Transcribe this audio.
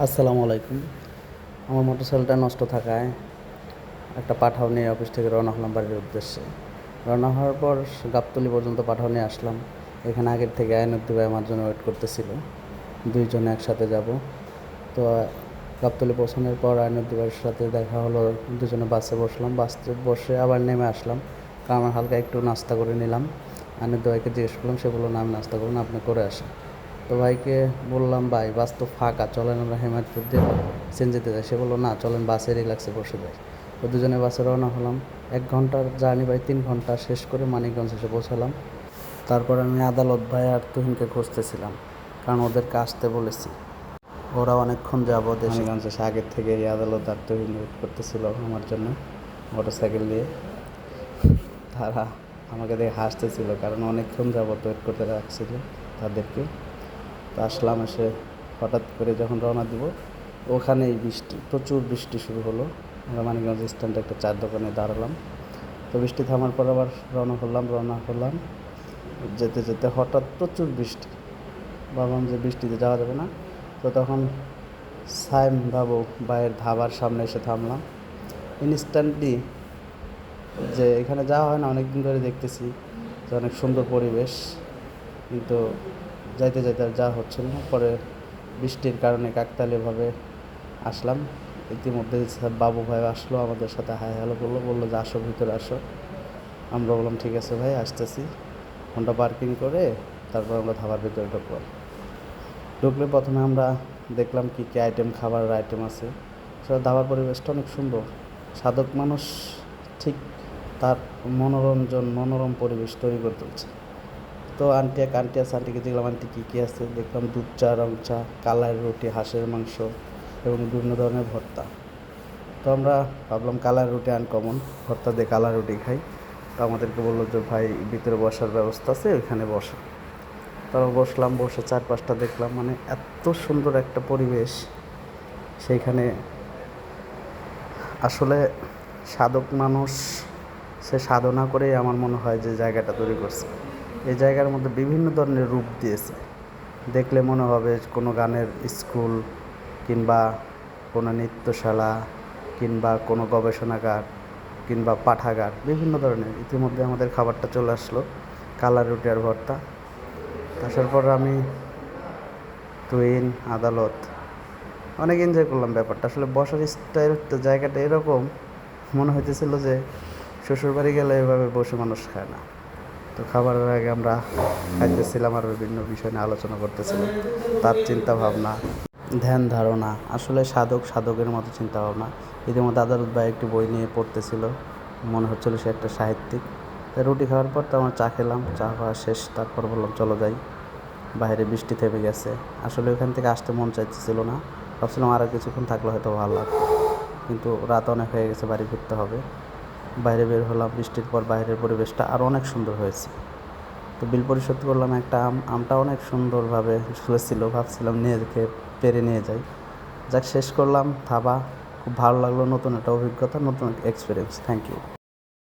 আসসালামু আলাইকুম। আমার মোটরসাইকেলটা নষ্ট থাকায় একটা পাঠাও নিয়ে অফিস থেকে রওনা হলাম বাড়ির উদ্দেশ্যে। রওনা হওয়ার পর গাবতলি পর্যন্ত পাঠাও নিয়ে আসলাম। এখানে আগের থেকে আইনুদ্দি ভাই আমার জন্য ওয়েট করতেছিল। দুইজনে একসাথে যাব। তো গাবতলি পৌঁছানোর পর আইনুদ্দি ভাইয়ের সাথে দেখা হলো। দুজনে বাসে বসলাম। বাসে বসে আবার নেমে আসলাম। কারণ আমার হালকা একটু নাস্তা করে নিলাম। আইনুদ্দি ভাইকে জিজ্ঞেস করলাম সে বলল না, আমি নাস্তা করুন আপনি করে আসেন। তো ভাইকে বললাম, ভাই, বাস তো ফাঁকা, চলেন আমরা হেমায়তপুর দিয়ে সিএনজিতে যাই। সে বলল, না, চলেন বাসে, রিল্যাক্সে বসে যাই। তো দুজনে বাসে রওনা হলাম। এক ঘণ্টার জার্নি ভাই তিন ঘণ্টা শেষ করে মানিকগঞ্জ এসে পৌঁছালাম। তারপর আমি আদালত ভাই আর তুহিনকে খুঁজতেছিলাম, কারণ ওদেরকে আসতে বলেছি। ওরা অনেকক্ষণ যাব দেশিগঞ্জ এসে আগের থেকে এই আদালত আর তুহিন ওয়েট করতেছিল আমার জন্য মোটর সাইকেল দিয়ে তারা আমাকে দেখে হাসতেছিল, কারণ অনেকক্ষণ যাবত ওয়েট করতে রাখছিল তাদেরকে। তো আসলাম এসে হঠাৎ করে যখন রওনা দিব, ওখানেই বৃষ্টি, প্রচুর বৃষ্টি শুরু হলো। আমরা মানিকগঞ্জ স্ট্যান্ডে একটা চার দোকানে দাঁড়ালাম। তো বৃষ্টি থামার পর আবার রওনা করলাম রওনা করলাম যেতে যেতে হঠাৎ প্রচুর বৃষ্টি। ভাবলাম যে বৃষ্টিতে যাওয়া যাবে না। তো তখন সাইম বাবু ভাইয়ের ধাবার সামনে এসে থামলাম। ইনস্ট্যান্টলি যে এখানে যাওয়া হয় না অনেক দিন ধরে দেখতেছি যে অনেক সুন্দর পরিবেশ। কিন্তু যাইতে যাইতে আর যাওয়া হচ্ছে না। পরে বৃষ্টির কারণে কাকতালীয়ভাবে আসলাম। ইতিমধ্যে বাবু ভাই আসলো আমাদের সাথে, হাই হ্যালো করল বলল যে, আসো, ভিতরে আসো। আমরা বললাম, ঠিক আছে ভাই, আসতেছি। ফোনটা পার্কিং করে তারপর আমরা ধাবার ভিতরে ঢুকবো ঢুকলে প্রথমে আমরা দেখলাম কী কী আইটেম খাবারের আইটেম আছে। সেটা ধাবার পরিবেশটা অনেক সুন্দর। সাধক মানুষ ঠিক তার মনোরঞ্জন, মনোরম পরিবেশ তৈরি করে তুলছে। তো আন্টি এক আন্টি আছে, আন্টিকে দেখলাম, আন্টি কী কী আছে? দেখলাম দুধ চা, রং চা কালার রুটি, হাঁসের মাংস এবং বিভিন্ন ধরনের ভর্তা। তো আমরা ভাবলাম কালার রুটি আনকমন ভর্তা দিয়ে কালার রুটি খাই। তো আমাদেরকে বলল যে, ভাই, ভিতরে বসার ব্যবস্থা আছে, ওইখানে বসা। তারপর বসলাম, বসে চার পাঁচটা দেখলাম মানে এত সুন্দর একটা পরিবেশ সেইখানে। আসলে সাধক মানুষ, সে সাধনা করেই আমার মনে হয় যে জায়গাটা তৈরি করছে। এই জায়গার মধ্যে বিভিন্ন ধরনের রূপ দিয়েছে। দেখলে মনে হবে কোনো গানের স্কুল কিংবা কোনো নৃত্যশালা কিংবা কোনো গবেষণাগার কিংবা পাঠাগার, বিভিন্ন ধরনের। ইতিমধ্যে আমাদের খাবারটা চলে আসলো কালার রুটি আর ভর্তা। আসার পর আমি টুইন আদালত, অনেক এনজয় করলাম ব্যাপারটা। আসলে বসার স্টাইল জায়গাটা এরকম, মনে হইতেছিল যে শ্বশুরবাড়ি গেলে এভাবে বসে মানুষ খায় না। তো খাবারের আগে আমরা খাইতেছিলাম আর বিভিন্ন বিষয় নিয়ে আলোচনা করতেছিলাম। তার চিন্তা ভাবনা ধ্যান ধারণা, আসলে সাধক সাধকের মতো চিন্তা ভাবনা ইতিমধ্যে আদালত ভাই একটি বই নিয়ে পড়তেছিল, মনে হচ্ছিল সে একটা সাহিত্যিক। রুটি খাওয়ার পর তো আমরা চা খেলাম, চা খাওয়া শেষ, তারপর বললাম, চলো যাই। বাইরে বৃষ্টি থেমে গেছে। আসলে ওখান থেকে আসতে মন চাইতেছিল না। ভাবছিলাম আরও কিছুক্ষণ থাকলে হয়তো ভালো লাগতো। কিন্তু রাত অনেক হয়ে গেছে, বাড়ি ফিরতে হবে। বাইরে বের হলাম, বৃষ্টির পর বাইরের পরিবেশটা আরও অনেক সুন্দর হয়েছে। তো বিল পরিশোধ করলাম একটা আম, আমটা অনেক সুন্দরভাবে ঝুলেছিল ভাবছিলাম নিয়ে পেরে নিয়ে যাই। যাক, শেষ করলাম, থাবা। খুব ভালো লাগল নতুন একটা অভিজ্ঞতা, নতুন এক্সপিরিয়েন্স থ্যাংক ইউ